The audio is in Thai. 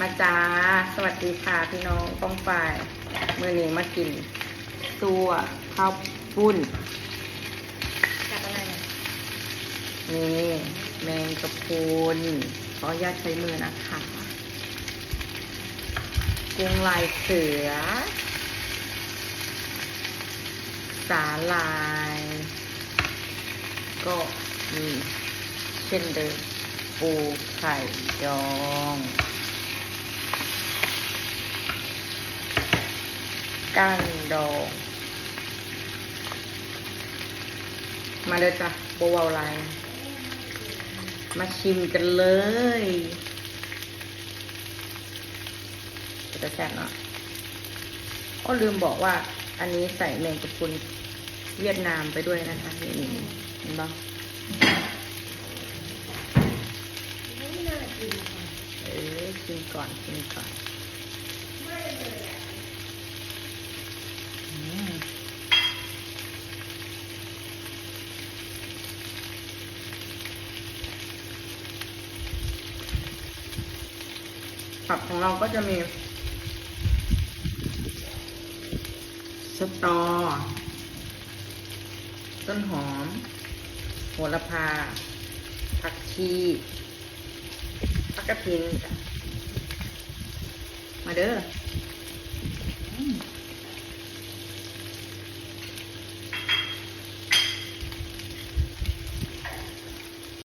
มาจ้า สวัสดีค่ะพี่น้องต้องฝ่ายเมื่อนี้มากิน ตัวข้าวปุ้นกับอะไรอะนี่แมงกะพรุนขออนุญาตใช้มือนะคะกุ้งลายเสือ สาลาย ก็มีเช่นเดิมปูไข่ดอง ก้านดอง มาเลยจ้ะโบวาไลน์มาชิมกันเลยจะแซ่บเนาะก็ลืมบอกว่าอันนี้ใส่แมงกะพรุนเวียดนามไปด้วยนะคะนี่เห็นปะไม่น่ากินค่ะเออกินก่อนกินก่อนอืม ผักของเราก็จะมีสตอ ต้นหอมโหระพา ผักชีผักกระถินมาเด้อ